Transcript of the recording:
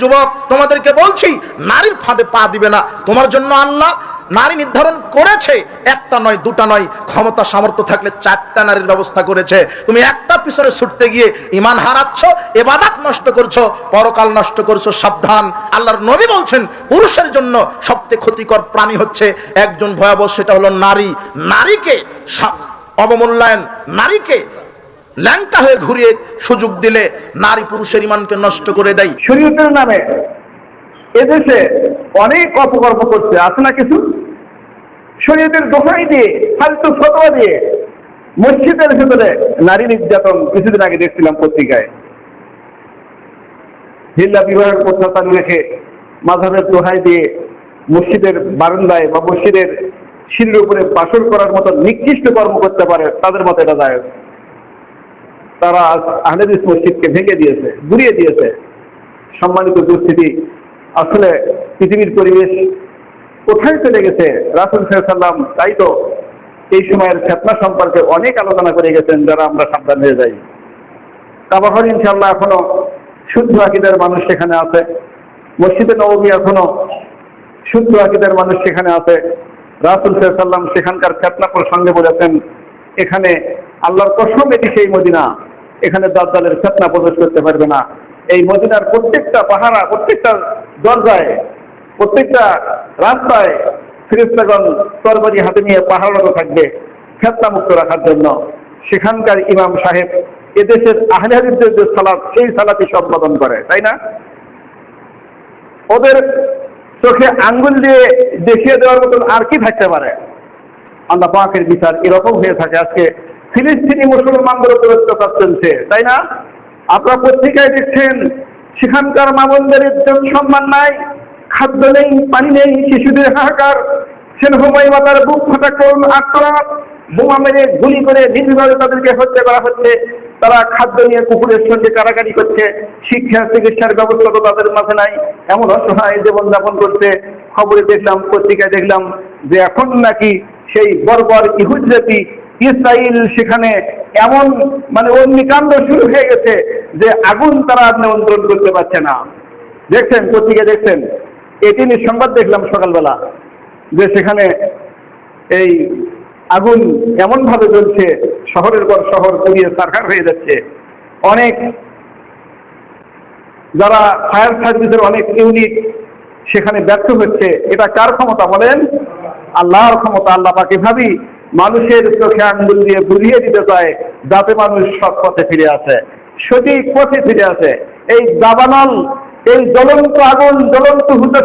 যুবক তোমাদেরকে বলছি, নারীর ফাঁদে পা দিবে না। তোমার জন্য আল্লাহ নারী নির্ধারণ করেছে। একটা নয়, দুটা নয়, ক্ষমতা, সামর্থ্য থাকলে চারটা নারীর ব্যবস্থা করেছে। তুমি একটা পিছনে ছুটতে গিয়ে ইমান হারাচ্ছ, এবাদাত নষ্ট করছ, পরকাল নষ্ট করছ, সাবধান। আল্লাহর নবী বলছেন, পুরুষের জন্য সবচেয়ে ক্ষতিকর প্রাণী হচ্ছে একজন ভয়াবহ, সেটা হলো নারী। নারীকে অবমূল্যায়ন, নারীকে ল্যাংটা হয়ে ঘুরিয়ে সুযোগ দিলে নারী পুরুষের ইমানকে নষ্ট করে দেয়। শরীয়তের নামে এদেশে অনেক অপকর্ম করছে, আছে না কিছু? শরীয়তের দোহাই দিয়ে, ফালতু ফতোয়া দিয়ে মসজিদের ভেতরে নারী নির্যাতন কিছুদিন আগে দেখছিলাম পত্রিকায়। হিল্লা বিবাহের প্রথা চালু রেখে মাঝাবের দোহাই দিয়ে মসজিদের বারান্দায় বা মসজিদের সিঁড়ির উপরে বাসর করার মতো নিকৃষ্ট কর্ম করতে পারে, তাদের মতো এটা যায় তারা আজ আহলেদিস মসজিদকে ভেঙে দিয়েছে, গুড়িয়ে দিয়েছে। সম্মানিত উপস্থিতি, আসলে পৃথিবীর পরিবেশ কোথায় চলে গেছে? রাসুল সাল্লাম তাই তো এই সময়ের ফেতনা সম্পর্কে অনেক আলোচনা করে গেছেন, যারা আমরা সাবধান হয়ে যাই। কাবাহর ইনশাল্লাহ এখনও শুদ্ধ আকিদের মানুষ সেখানে আছে। মসজিদে নবমী এখনও শুদ্ধ আকিদের মানুষ সেখানে আছে। রাসুল সাল্লাম সেখানকার ফেতনা প্রসঙ্গে বলেছেন, এখানে আল্লাহর কসম এটি সেই মদিনা। এখানে দাজ্জালের ফেতনা প্রবেশ করতে পারবে না। এই মদিনার প্রত্যেকটা পাহারা, প্রত্যেকটা দরজায়, প্রত্যেকটা রাস্তায় ফিরিস্তাগণ তরবারি হাতে নিয়ে পাহাড়ত থাকবে ফেতনা মুক্ত রাখার জন্য। সেখানকার ইমাম সাহেব এদেশের আহলে হাদিসদের যে সালাত, সেই সালাতি সম্পাদন করে, তাই না? ওদের চোখে আঙ্গুল দিয়ে দেখিয়ে দেওয়ার মতন আর কি থাকতে পারে? আল্লাহ পাকের বিচার এরকম হয়ে থাকে আজকে। ফিলিস্তিনি মুসলমানদের উপর অত্যাচার চলছে, তাই না? আপনারা পত্রিকায় দেখছেন, সেখানকার মামনদের ইজ্জত সম্মান নাই, খাদ্য নেই, পানি নেই, শিশুদের হাহাকার সেনহুমাই মাতার বুক ফাটা করুন আক্রমণ, বোমা মেরে গুলি করে নির্বিভাবে তাদেরকে হত্যা করা হচ্ছে, তারা খাদ্য নিয়ে কুকুরের সঙ্গে কারাকারি করছে, শিক্ষা, চিকিৎসার ব্যবস্থা তো তাদের মাঝে নাই, এমন অসহায় জীবনযাপন করছে। খবরে দেখলাম, পত্রিকায় দেখলাম যে এখন নাকি সেই বর্বর ইহুদ জাতি ইসরায়েল সেখানে এমন মানে অগ্নিকাণ্ড শুরু হয়ে গেছে যে আগুন তারা নিয়ন্ত্রণ করতে পারছে না। দেখছেন পত্রিকা দেখছেন? এটি নিয়ে সংবাদ দেখলাম সকালবেলা, যে সেখানে এই আগুন এমনভাবে জ্বলছে, শহরের পর শহর পুড়িয়ে সারখার হয়ে যাচ্ছে। অনেক যারা ফায়ার সার্ভিসের অনেক ইউনিট সেখানে ব্যর্থ হচ্ছে, এটা কার ক্ষমতা বলেন? আল্লাহর ক্ষমতা, আল্লাহ পাক এভাবেই মানুষের চোখে আঙ্গুল দিয়ে বুঝিয়ে দিতে চায়, যাতে মানুষ সৎ পথে ফিরে আসে, সঠিক পথে ফিরে আসে। এই দাবানল, এই জ্বলন্ত আগুন, জ্বলন্ত হুতে